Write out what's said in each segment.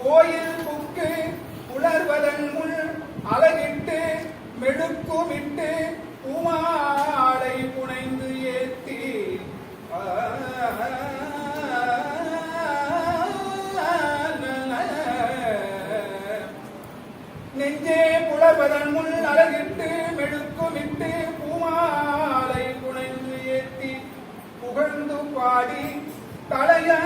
கோயில் புக்கு உலர்வதன் முள் அலகிட்டு மெழுக்குமிட்டு உமாலை புனைந்து ஏத்தி. நெஞ்சே புலர்வதன் முள் அலகிட்டு மெழுக்குமிட்டு பூமாலை புனைந்து ஏத்தி. புகழ்ந்து பாடி தலையா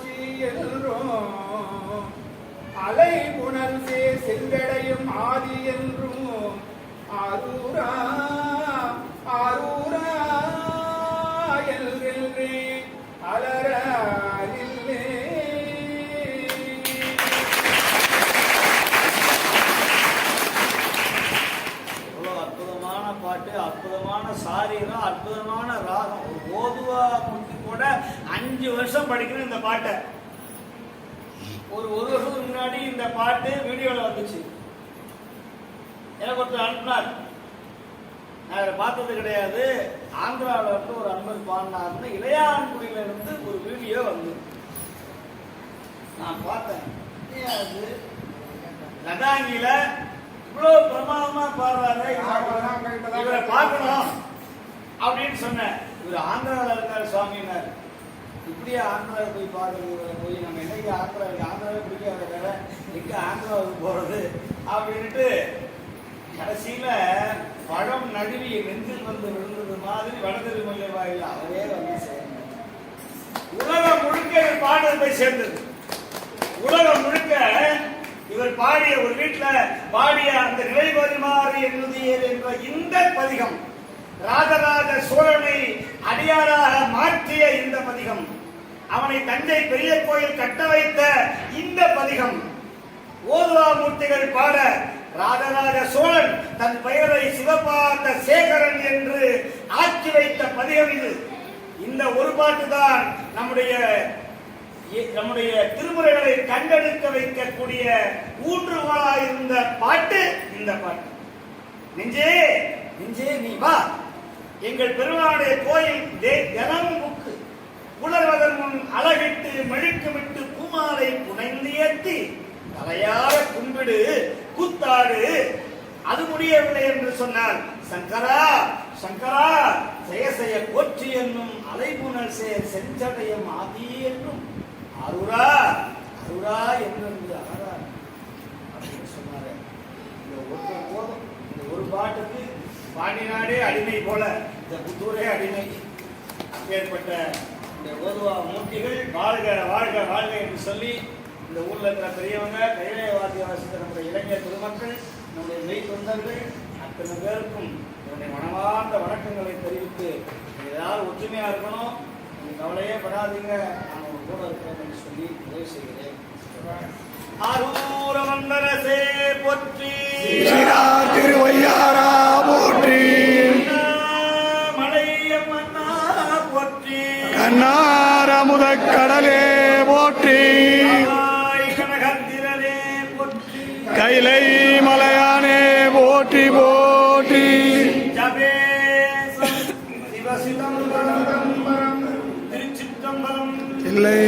போற்றி என்றும் அலை புனல் சே செங்கடையும் ஆதி என்றும் ஆரூரா ஆரூரா எல்கெல்ரே அலராலில்லே அற்புதமான பாட்டு அற்புதமான சாரீரம் அற்புதமான ராகம். ஒரு ஓதுவா கூட அஞ்சு வருஷம் படிக்கணும் இந்த பாட்டை. ஒரு ஒரு வருஷத்துக்கு முன்னாடி இந்த பாட்டு வீடியோவில் வந்துச்சு. எனக்கு ஒருத்தர் அனுப்பினார். நான் அதை பார்த்தது கிடையாது. ஆந்திராவில் இருந்து ஒரு அன்பர் பாடினார்னு இளையான்குடியில இருந்து ஒரு வீடியோ வந்து. நான் பார்த்தேன். அது? லதாங்கில இவ்வளவு பிரமாதமா இவரை- இவரை பார்க்கணும் அப்படின்னு சொன்னேன். இவர் ஆந்திராவில் இருக்கார் சுவாமினார் இப்படியே ஆந்திராவில் போய் பார்க்கறது போய் நம்ம என்னைக்கு ஆந்திரா ஆந்திராவில் பிடிக்காத வேலை எங்கே ஆந்திராவுக்கு போகிறது அப்படின்ட்டு கடைசியில் பழம் நழுவி நெஞ்சில் வந்து விழுந்தது மாதிரி வடதிருமலை வாயில் அவரே வந்து சேர்ந்தார். உலகம் முழுக்க இவர் பாடல் போய் சேர்ந்தது. உலகம் முழுக்க இவர் பாடிய ஒரு வீட்டில் பாடிய அந்த நிலை பரிமாறு என்னுதியர் என்ற இந்த பதிகம் ராஜராஜ சோழனை அடியாராக மாற்றிய இந்த பதிகம் அவனை தஞ்சை பெரிய கோயில் கட்ட வைத்த இந்த பதிகம். ஓதுவா மூர்த்திகள் பாட ராஜராஜ சோழன் தன் பெயரை சிவபார்த்த சேகரன் என்று ஆக்கி வைத்த பதிகம் இது. இந்த ஒரு பாட்டு தான் நம்முடைய நம்முடைய திருமுறைகளை கண்டெடுக்க வைக்கக்கூடிய ஊன்றுகோலாக இருந்த பாட்டு இந்த பாட்டு. நெஞ்சே நெஞ்சே நீ வா. எங்கள் பெருமாளுடைய கோயில் தினமும் புக்கு. உணர்வதன் முன் அழகிட்டு மெழுக்கமிட்டு பூமாலை புனைந்து ஏத்தி தலையார கும்பிடு கூத்தாடு. அது முடியவில்லை என்று சொன்னார். சங்கரா சங்கரா செய்ய செய்ய போற்றி என்னும் அலைபுணர் செய்ய செஞ்சடையும் ஆதி என்னும். அருரா அருரா என்று ஆரா அப்படின்னு சொன்னாரு இந்த ஒரு போதும் இந்த ஒரு பாட்டுக்கு பாண்டிநாடே அடிமை போல இந்த புத்தூரே அடிமை. ஏற்பட்ட இந்த ஓதுவா மூர்த்திகள் வாழ்க வாழ்க வாழ்க என்று சொல்லி இந்த ஊர்ல இருக்கிற பெரியவங்க கைலைய வாத்திய வாசித்த நம்முடைய இளைஞர் பொதுமக்கள் நம்முடைய மெய் தொண்டர்கள் அத்தனை பேருக்கும் என்னுடைய மனமார்ந்த வணக்கங்களை தெரிவித்து ஏதாவது ஒற்றுமையாக ஒற்றுமையா இருக்கணும். நீங்க கவலையே படாதீங்க. நான் ஒரு கூட இருக்கிறேன் என்று சொல்லி உதவி செய்கிறேன். ஆரூர வந்தரசே போற்றி திருவையாரா கடலே போற்றி. கைலை மலையானே போற்றி போற்றி. இல்லை